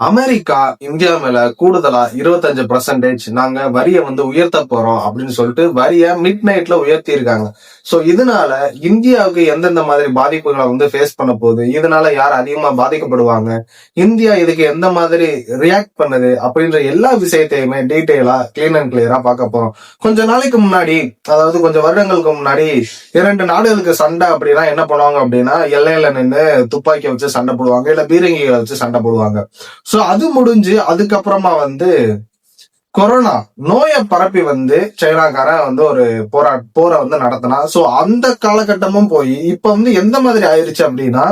America India மேல கூடுதலா இருபத்தஞ்சு பர்சன்டேஜ் நாங்க வரியை வந்து உயர்த்த போறோம் அப்படின்னு சொல்லிட்டு வரிய மிட் நைட்ல உயர்த்தி இருக்காங்க சோ இதனால இந்தியாவுக்கு எந்தெந்த மாதிரி பாதிப்புகளை வந்து ஃபேஸ் பண்ண போகுது? இதனால யார் அதிகமா பாதிக்கப்படுவாங்க? இந்தியா இதுக்கு எந்த மாதிரி ரியாக்ட் பண்ணுது? அப்படின்ற எல்லா விஷயத்தையுமே டீட்டெயிலா கிளீன் அண்ட் கிளியரா பார்க்க போறோம். கொஞ்ச நாளைக்கு முன்னாடி அதாவது கொஞ்சம் வருடங்களுக்கு முன்னாடி இரண்டு நாடுகளுக்கு சண்டை அப்படின்னா என்ன பண்ணுவாங்க அப்படின்னா எல்லையில நின்று துப்பாக்கி வச்சு சண்டை போடுவாங்க இல்ல பீரங்கிகளை வச்சு சண்டை போடுவாங்க. சோ அது முடிஞ்சு அதுக்கப்புறமா வந்து கொரோனா நோயை பரப்பி வந்து சைனாக்காரன் வந்து ஒரு போரா போரை வந்து நடத்தினா. சோ அந்த காலகட்டமும் போய் இப்ப வந்து எந்த மாதிரி ஆயிருச்சு அப்படின்னா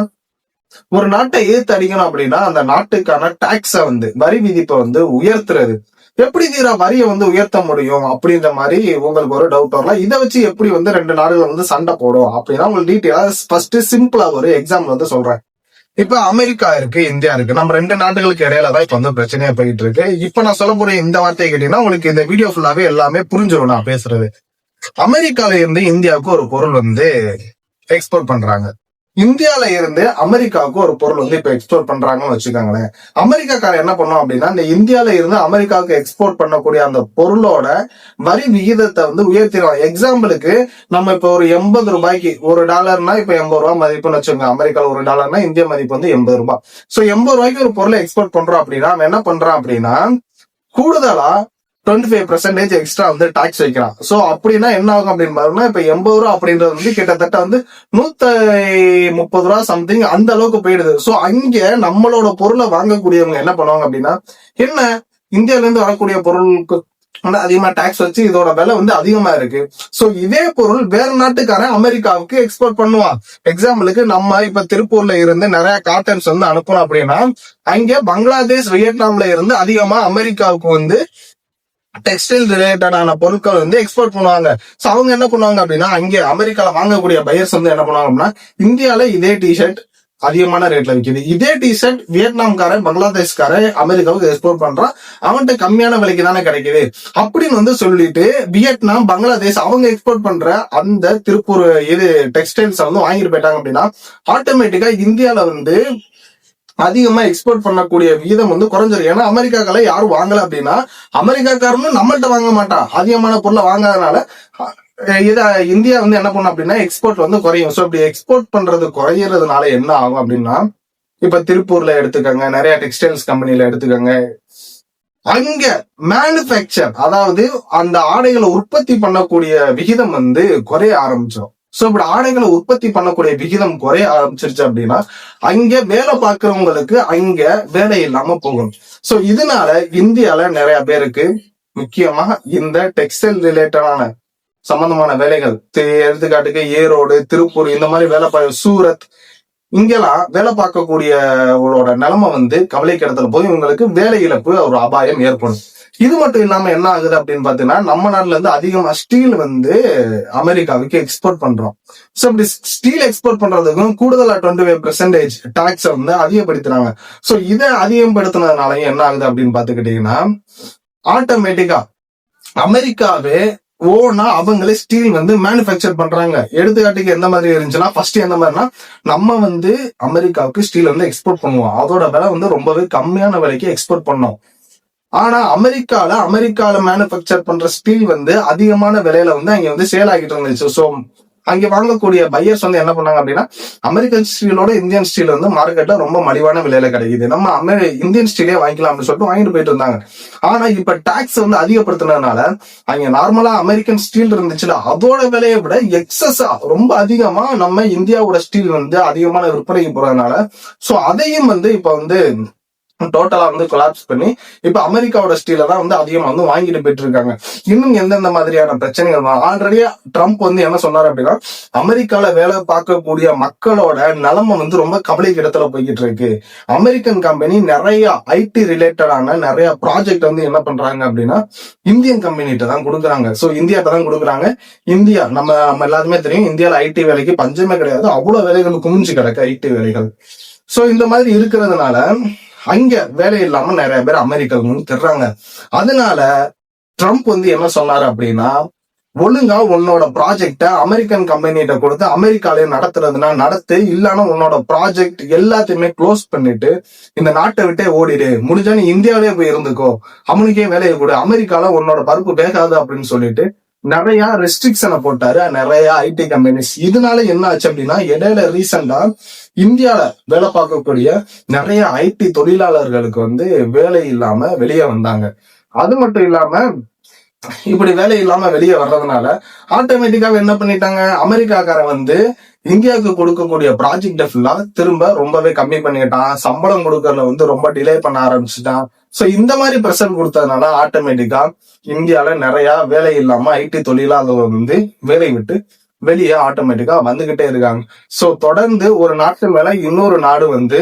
ஒரு நாட்டை ஏத்து அடிக்கணும் அப்படின்னா அந்த நாட்டுக்கான டாக்ஸ வந்து வரி விதிப்பை வந்து உயர்த்துறது. எப்படி தீரா வரியை வந்து உயர்த்த முடியும் அப்படின்ற மாதிரி உங்களுக்கு ஒரு டவுட் வரலாம். இதை வச்சு எப்படி வந்து ரெண்டு நாடுகள் வந்து சண்டை போடும் அப்படின்னா உங்களுக்கு டீட்டெயிலா ஃபர்ஸ்ட் சிம்பிளா ஒரு எக்ஸாம்பிள் வந்து சொல்றேன். இப்ப அமெரிக்கா இருக்கு இந்தியா இருக்கு. நம்ம ரெண்டு நாடுகளுக்கு இடையில தான் இப்ப வந்து பிரச்சனையா போயிட்டு இருக்கு. இப்ப நான் சொல்ல போற இந்த வார்த்தையை கேட்டீங்கன்னா உங்களுக்கு இந்த வீடியோ ஃபுல்லாவே எல்லாமே புரிஞ்சிடும் நான் பேசுறது. அமெரிக்கால இருந்து இந்தியாவுக்கு ஒரு பொருள் வந்து எக்ஸ்போர்ட் பண்றாங்க. இந்தியால இருந்து அமெரிக்காவுக்கு ஒரு பொருள் வந்து இப்ப எக்ஸ்போர்ட் பண்றாங்கன்னு வச்சுக்கோங்களேன். அமெரிக்காக்காரன் என்ன பண்ணும் அப்படின்னா இந்த இந்தியால இருந்து அமெரிக்காவுக்கு எக்ஸ்போர்ட் பண்ணக்கூடிய அந்த பொருளோட வரி விகிதத்தை வந்து உயர்த்திடுவாங்க. எக்ஸாம்பிளுக்கு நம்ம இப்ப ஒரு எண்பது ரூபாய்க்கு ஒரு டாலர்னா இப்ப எண்பது ரூபாய் மதிப்புன்னு வச்சுக்கோங்க. அமெரிக்கால ஒரு டாலர்னா இந்திய மதிப்பு வந்து எண்பது ரூபாய். சோ எண்பது ரூபாய்க்கு ஒரு பொருளை எக்ஸ்போர்ட் பண்றோம் அப்படின்னா அவன் என்ன பண்றான் அப்படின்னா கூடுதலா டுவெண்ட்டி ஃபைவ் பர்சன்டேஜ் எக்ஸ்ட்ரா வந்து டாக்ஸ் வைக்கிறான். ஸோ அப்படின்னா என்ன ஆகும் அப்படின்னு பாருங்கன்னா இப்போ எண்பது ரூபா அப்படின்றது வந்து கிட்டத்தட்ட வந்து நூத்தி முப்பது ரூபா சம்திங் அந்த அளவுக்கு போயிடுது. சோ அங்கே நம்மளோட பொருளை வாங்கக்கூடியவங்க என்ன பண்ணுவாங்க அப்படின்னா என்ன? இந்தியாவிலேருந்து வரக்கூடிய பொருளுக்கு வந்து அதிகமா டாக்ஸ் வச்சு இதோட விலை வந்து அதிகமா இருக்கு. சோ இதே பொருள் வேற நாட்டுக்காரன் அமெரிக்காவுக்கு எக்ஸ்போர்ட் பண்ணுவான். எக்ஸாம்பிளுக்கு நம்ம இப்ப திருப்பூர்ல இருந்து நிறைய காட்டன்ஸ் வந்து அனுப்பணும் அப்படின்னா அங்க பங்களாதேஷ் வியட்நாம்ல இருந்து அதிகமா அமெரிக்காவுக்கு வந்து டெக்ஸ்டைல் ரிலேட்டடான பொருட்கள் வந்து எக்ஸ்போர்ட் பண்ணுவாங்க. ஸோ அவங்க என்ன பண்ணுவாங்க அப்படின்னா அங்கே அமெரிக்கால வாங்கக்கூடிய பையர்ஸ் வந்து என்ன பண்ணுவாங்க அப்படின்னா இந்தியால இதே டிஷர்ட் அதிகமான ரேட்ல விற்கிது இதே டிஷர்ட் வியட்நாம்காரன் பங்களாதேஷ்காரன் அமெரிக்காவுக்கு எக்ஸ்போர்ட் பண்றான். அவன்கிட்ட கம்மியான விலைக்கு தானே கிடைக்குது. அப்படின்னு வந்து சொல்லிட்டு வியட்நாம் பங்களாதேஷ் அவங்க எக்ஸ்போர்ட் பண்ற அந்த திருப்பூர் இது டெக்ஸ்டைல்ஸ் வந்து வாங்கிட்டு போயிட்டாங்க அப்படின்னா ஆட்டோமேட்டிக்கா இந்தியால வந்து அதிகமா எக்ஸ்போர்ட் பண்ணக்கூடிய விகிதம் வந்து குறைஞ்சிருக்கு. ஏன்னா அமெரிக்காக்களை யாரும் வாங்கல அப்படின்னா அமெரிக்காக்காரனும் நம்மள்ட்ட வாங்க மாட்டான். அதிகமான பொருளை வாங்காதனால இதை இந்தியா வந்து என்ன பண்ணும் அப்படின்னா எக்ஸ்போர்ட் வந்து குறையும். ஸோ இப்படி எக்ஸ்போர்ட் பண்றது குறையறதுனால என்ன ஆகும் அப்படின்னா இப்ப திருப்பூர்ல எடுத்துக்கோங்க நிறைய டெக்ஸ்டைல்ஸ் கம்பெனில எடுத்துக்கோங்க. அங்க மேனுஃபேக்சர் அதாவது அந்த ஆடைகளை உற்பத்தி பண்ணக்கூடிய விகிதம் வந்து குறைய ஆரம்பிச்சிடும் சோ இப்படி ஆடைகளை உற்பத்தி பண்ணக்கூடிய விகிதம் குறைய ஆரம்பிச்சிருச்சு அப்படின்னா அங்க வேலை பார்க்கறவங்களுக்கு அங்க வேலை இல்லாம போகும். சோ இதனால இந்தியால நிறைய பேருக்கு முக்கியமா இந்த டெக்ஸ்டைல் ரிலேட்டடான சம்பந்தமான வேலைகள் எடுத்துக்காட்டுக்கு ஈரோடு திருப்பூர் இந்த மாதிரி வேலை பார்க்க சூரத் இங்கெல்லாம் வேலை பார்க்கக்கூடியவங்களோட நிலைமை வந்து கவலைக்கிடத்துல போய் இவங்களுக்கு வேலை இழப்பு ஒரு அபாயம் ஏற்படும். இது மட்டும் இல்லாம என்ன ஆகுது அப்படின்னு பாத்தீங்கன்னா நம்ம நாட்டுல இருந்து அதிகமா ஸ்டீல் வந்து அமெரிக்காவுக்கு எக்ஸ்போர்ட் பண்றோம். சோ இப்படி ஸ்டீல் எக்ஸ்போர்ட் பண்றதுக்கும் கூடுதலா டுவெண்ட்டி ஃபைவ் பெர்சன்டேஜ் டாக்ஸ் வந்து அதிகப்படுத்துறாங்க. சோ இதை அதிகப்படுத்தினதுனாலயும் என்ன ஆகுது அப்படின்னு பாத்துக்கிட்டீங்கன்னா ஆட்டோமேட்டிக்கா அமெரிக்காவே ஓனா அவங்களே ஸ்டீல் வந்து மேனுஃபேக்சர் பண்றாங்க. எடுத்துக்காட்டுக்கு எந்த மாதிரி இருந்துச்சுன்னா ஃபர்ஸ்ட் எந்த மாதிரினா நம்ம வந்து அமெரிக்காவுக்கு ஸ்டீல் வந்து எக்ஸ்போர்ட் பண்ணுவோம். அதோட விலை வந்து ரொம்பவே கம்மியான விலைக்கு எக்ஸ்போர்ட் பண்ணோம். ஆனா அமெரிக்கால அமெரிக்கால மேனுஃபேக்சர் பண்ற ஸ்டீல் வந்து அதிகமான விலையில வந்து அங்க வந்து சேல் ஆகிட்டு இருந்துச்சு. ஸோ அங்க வாங்கக்கூடிய பையர்ஸ் வந்து என்ன பண்ணாங்க அப்படின்னா அமெரிக்கன் ஸ்டீலோட இந்தியன் ஸ்டீல் வந்து மார்க்கெட்ல ரொம்ப மலிவான விலையில கிடைக்குது. நம்ம அமெரி இந்தியன் ஸ்டீலே வாங்கிக்கலாம் அப்படின்னு சொல்லிட்டு வாங்கிட்டு போயிட்டு இருந்தாங்க. ஆனா இப்ப டாக்ஸ் வந்து அதிகப்படுத்தினதுனால அங்க நார்மலா அமெரிக்கன் ஸ்டீல் இருந்துச்சுல அதோட விலையை விட எக்ஸஸா ரொம்ப அதிகமா நம்ம இந்தியாவோட ஸ்டீல் வந்து அதிகமான விற்பனைக்கு போறதுனால சோ அதையும் வந்து இப்ப வந்து டோட்டலா வந்து கொலாப்ஸ் பண்ணி இப்ப அமெரிக்காவோட ஸ்டீல தான் வந்து அதிகமா வந்து வாங்கிட்டு போயிட்டு இருக்காங்க இன்னும் எந்தெந்த மாதிரியான பிரச்சனைகள் ஆல்ரெடி ட்ரம்ப் வந்து என்ன சொன்னாரு அப்படின்னா அமெரிக்கால வேலை பார்க்கக்கூடிய மக்களோட நிலைமை வந்து ரொம்ப கவலை இடத்துல போய்கிட்டு இருக்கு. அமெரிக்கன் கம்பெனி நிறைய ஐடி ரிலேட்டடான நிறைய ப்ராஜெக்ட் வந்து என்ன பண்றாங்க அப்படின்னா இந்தியன் கம்பெனிட்ட தான் கொடுக்குறாங்க. சோ இந்தியாட்ட தான் கொடுக்குறாங்க. இந்தியா நம்ம நம்ம எல்லாருமே தெரியும் இந்தியால ஐடி வேலைக்கு பஞ்சமே கிடையாது. அவ்வளவு வேலைகள் குமிஞ்சு கிடக்கு ஐடி வேலைகள். சோ இந்த மாதிரி இருக்கிறதுனால அங்க வேலை இல்லாம நிறைய பேர் அமெரிக்காவுக்கு வந்து திர்றாங்க. அதனால ட்ரம்ப் வந்து என்ன சொன்னாரு அப்படின்னா ஒழுங்கா உன்னோட ப்ராஜெக்ட அமெரிக்கன் கம்பெனிகிட்ட கொடுத்து அமெரிக்காலே நடத்துறதுனா நடத்து இல்லைன்னா உன்னோட ப்ராஜெக்ட் எல்லாத்தையுமே க்ளோஸ் பண்ணிட்டு இந்த நாட்டை விட்டே ஓடிடு. முடிஞ்சா நீ இந்தியாவிலே போய் இருந்துக்கோ. அவனுக்கே வேலையை கொடு. அமெரிக்கால உன்னோட பருப்பு வேகாது அப்படின்னு சொல்லிட்டு நிறைய ரெஸ்ட்ரிக்ஷனை போட்டாரு நிறைய ஐடி கம்பெனிஸ் இதனால என்ன ஆச்சு அப்படின்னா இடையில ரீசெண்டா இந்தியால வேலை பார்க்கக்கூடிய நிறைய ஐடி தொழிலாளர்களுக்கு வந்து வேலை இல்லாம வெளியே வந்தாங்க. அது மட்டும் இல்லாம இப்படி வேலை இல்லாம வெளியே வர்றதுனால ஆட்டோமேட்டிக்காக என்ன பண்ணிட்டாங்க? அமெரிக்காக்காரன் வந்து இந்தியாவுக்கு கொடுக்கக்கூடிய ப்ராஜெக்ட ஃபுல்லா திரும்ப ரொம்பவே கம்மி பண்ணிட்டான். சம்பளம் கொடுக்கறதுல வந்து ரொம்ப டிலே பண்ண ஆரம்பிச்சுட்டான். சோ இந்த மாதிரி ப்ரெஷர் கொடுத்ததுனால ஆட்டோமேட்டிக்கா இந்தியால நிறைய வேலை இல்லாம ஐடி தொழிலாளர்கள் வந்து வேலை விட்டு வெளியே ஆட்டோமேட்டிக்கா வந்துகிட்டே இருக்காங்க. சோ தொடர்ந்து ஒரு நாட்டு மேல இன்னொரு நாடு வந்து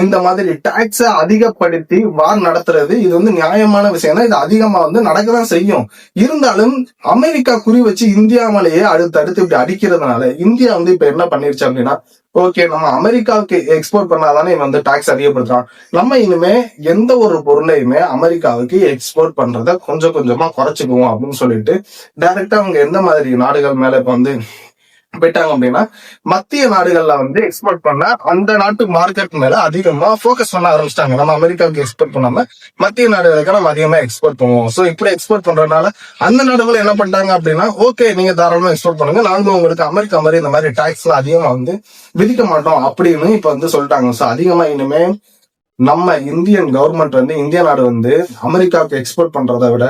இந்த மாதிரி டாக்ஸ அதிகப்படுத்தி வார் நடத்துறது இது வந்து நியாயமான விஷயம் தான். இது அதிகமா வந்து நடக்கதான் செய்யும். இருந்தாலும் அமெரிக்கா குறி வச்சு இந்தியா மேலேயே அடுத்து அடுத்து இப்படி அடிக்கிறதுனால இந்தியா வந்து இப்ப என்ன பண்ணிருச்சு அப்படின்னா ஓகே நம்ம அமெரிக்காவுக்கு எக்ஸ்போர்ட் பண்ணாதானே இவன் வந்து டாக்ஸ் அதிகப்படுத்துறான். நம்ம இனிமே எந்த ஒரு பொருளையுமே அமெரிக்காவுக்கு எக்ஸ்போர்ட் பண்றத கொஞ்சம் கொஞ்சமா குறைச்சிக்குவோம் அப்படின்னு சொல்லிட்டு டைரக்டா அவங்க எந்த மாதிரி நாடுகள் மேல இப்ப வந்து போயிட்டாங்க அப்படின்னா மத்திய நாடுகள்ல வந்து எக்ஸ்போர்ட் பண்ண அந்த நாட்டு மார்க்கெட் மேல அதிகமா ஃபோக்கஸ் பண்ண ஆரம்பிச்சிட்டாங்க. நம்ம அமெரிக்காவுக்கு எக்ஸ்போர்ட் பண்ணாம மத்திய நாடுகளுக்கு நம்ம அதிகமா எக்ஸ்போர்ட் பண்ணுவோம். சோ இப்படி எக்ஸ்போர்ட் பண்றதுனால அந்த நாடுகள் என்ன பண்ணிட்டாங்க அப்படின்னா ஓகே நீங்க தாராளமா எக்ஸ்போர்ட் பண்ணுங்க. நாங்களும் உங்களுக்கு அமெரிக்கா மாதிரி இந்த மாதிரி டாக்ஸ் எல்லாம் அதிகமா வந்து விதிக்க மாட்டோம் அப்படின்னு இப்ப வந்து சொல்லிட்டாங்க. சோ அதிகமா இனிமே நம்ம இந்தியன் கவர்மெண்ட் வந்து இந்திய நாடு வந்து அமெரிக்காவுக்கு எக்ஸ்போர்ட் பண்றதை விட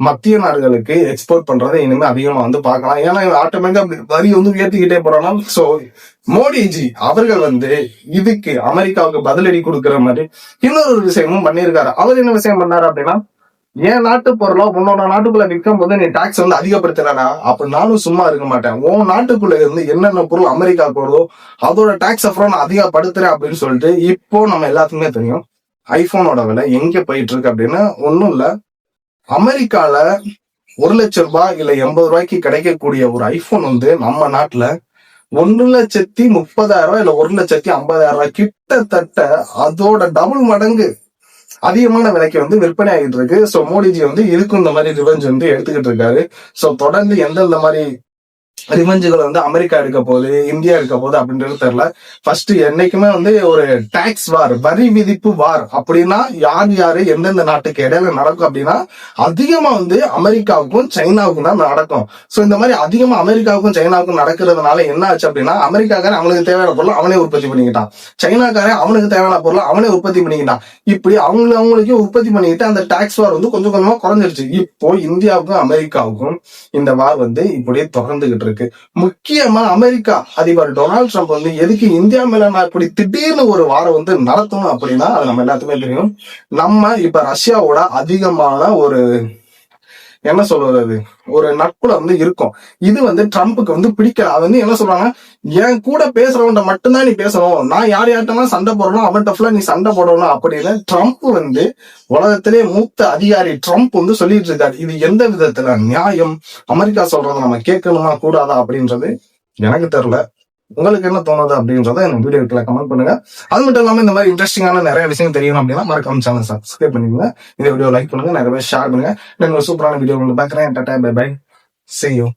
மத்திய நாடுகளுக்கு எக்ஸ்போர்ட் பண்றதை இனிமே அதிகமா வந்து பார்க்கலாம். ஏன்னா ஆட்டோமேட்டிக்கா வரி வந்து உயர்த்திக்கிட்டே போறாங்க சோ மோடிஜி அவர்கள் வந்து இதுக்கு அமெரிக்காவுக்கு பதிலடி கொடுக்கிற மாதிரி இன்னொரு விஷயமும் பண்ணியிருக்காரு. அவர் என்ன விஷயம் பண்ணாரு அப்படின்னா என் நாட்டு பொருளோ உன்னோட நாட்டுக்குள்ள விற்கும் போது நீ டாக்ஸ் வந்து அதிகப்படுத்தலடா அப்ப நானும் சும்மா இருக்க மாட்டேன். உன் நாட்டுக்குள்ள இருந்து என்னென்ன பொருள் அமெரிக்கா போறதோ அதோட டாக்ஸ் அப்புறம் நான் அதிகப்படுத்துறேன் அப்படின்னு சொல்லிட்டு இப்போ நம்ம எல்லாத்துக்குமே தெரியும் ஐபோனோட விலை எங்க போயிட்டு இருக்கு அப்படின்னா ஒண்ணும் இல்ல. அமெரிக்கால ஒரு லட்சம் ரூபாய் இல்ல எண்பது ரூபாய்க்கு கிடைக்கக்கூடிய ஒரு ஐபோன் வந்து நம்ம நாட்டுல ஒன்று லட்சத்தி முப்பதாயிரம் ரூபாய் இல்ல ஒரு லட்சத்தி ஐம்பதாயிரம் ரூபாய் கிட்டத்தட்ட அதோட டபுள் மடங்கு அதிகமான விலைக்கு வந்து விற்பனை ஆகிட்டு இருக்கு. சோ மோடிஜி வந்து இதுக்கும் இந்த மாதிரி ரிவெஞ்ச் வந்து எடுத்துக்கிட்டு இருக்காரு. சோ தொடர்ந்து எந்தெந்த மாதிரி ரிவெஞ்சுகளை வந்து அமெரிக்கா எடுக்க போகுது இந்தியா எடுக்க போகுது அப்படின்றது தெரியல. ஃபர்ஸ்ட் என்னைக்குமே வந்து ஒரு டாக்ஸ் வார் வரி விதிப்பு வார் அப்படின்னா யார் யாரு எந்தெந்த நாட்டுக்கு இடையில நடக்கும் அப்படின்னா அதிகமா வந்து அமெரிக்காவுக்கும் சைனாவுக்கும் தான் நடக்கும். சோ இந்த மாதிரி அதிகமா அமெரிக்காவுக்கும் சைனாவுக்கும் நடக்கிறதுனால என்ன ஆச்சு அப்படின்னா அமெரிக்காக்காரன் அவனுக்கு தேவையான பொருள் அவனே உற்பத்தி பண்ணிக்கிட்டான். சைனாக்காரன் அவனுக்கு தேவையான பொருள் அவனே உற்பத்தி பண்ணிக்கிட்டான். இப்படி அவங்களுக்கு அவங்களுக்கே உற்பத்தி பண்ணிக்கிட்டு அந்த டாக்ஸ் வார் வந்து கொஞ்சம் கொஞ்சமா குறைஞ்சிருச்சு. இப்போ இந்தியாவுக்கும் அமெரிக்காவுக்கும் இந்த வார் வந்து இப்படியே தொடர்ந்துகிட்டு இருக்கு. முக்கியமா அமெரிக்கா அதிபர் டொனால்ட் ட்ரம்ப் வந்து எதுக்கு இந்தியா மேல நான் இப்படி திடீர்னு ஒரு வாரம் வந்து நடத்தணும் அப்படின்னா அது நம்ம எல்லாத்துக்குமே தெரியும். நம்ம இப்ப ரஷ்யாவோட அதிகமான ஒரு என்ன சொல்றது அது? ஒரு நட்புல வந்து இருக்கும். இது வந்து ட்ரம்ப்புக்கு வந்து பிடிக்கல. அது வந்து என்ன சொல்றாங்க? என் கூட பேசுறவன்ட்ட மட்டும்தான் நீ பேசணும். நான் யார் யார்ட்டெல்லாம் சண்டை போடணும் அவன்கிட்ட ஃபுல்லா நீ சண்டை போடணும் அப்படின்னு ட்ரம்ப் வந்து உலகத்திலே மூத்த அதிகாரி ட்ரம்ப் வந்து சொல்லிட்டு இருக்காரு. இது எந்த விதத்துல நியாயம்? அமெரிக்கா சொல்றதை நம்ம கேட்கணுமா கூடாதா அப்படின்றது எனக்கு தெரியல. உங்களுக்கு என்ன தோணுது அப்படின்றத எனக்கு வீடியோக்குள்ள கமெண்ட் பண்ணுங்க. அது மட்டும் இல்லாமல் இந்த மாதிரி இன்ட்ரெஸ்டிங்கான நிறைய விஷயம் தெரியும் அப்படின்னா மறக்காம சேனல் சப்ஸ்கிரைப் பண்ணிக்கோங்க. இந்த வீடியோ லைக் பண்ணுங்க நிறைய பேர் ஷேர் பண்ணுங்க. நான் ஒரு சூப்பரான வீடியோ உங்களுக்கு பார்க்குறேன். Tata bye bye see you.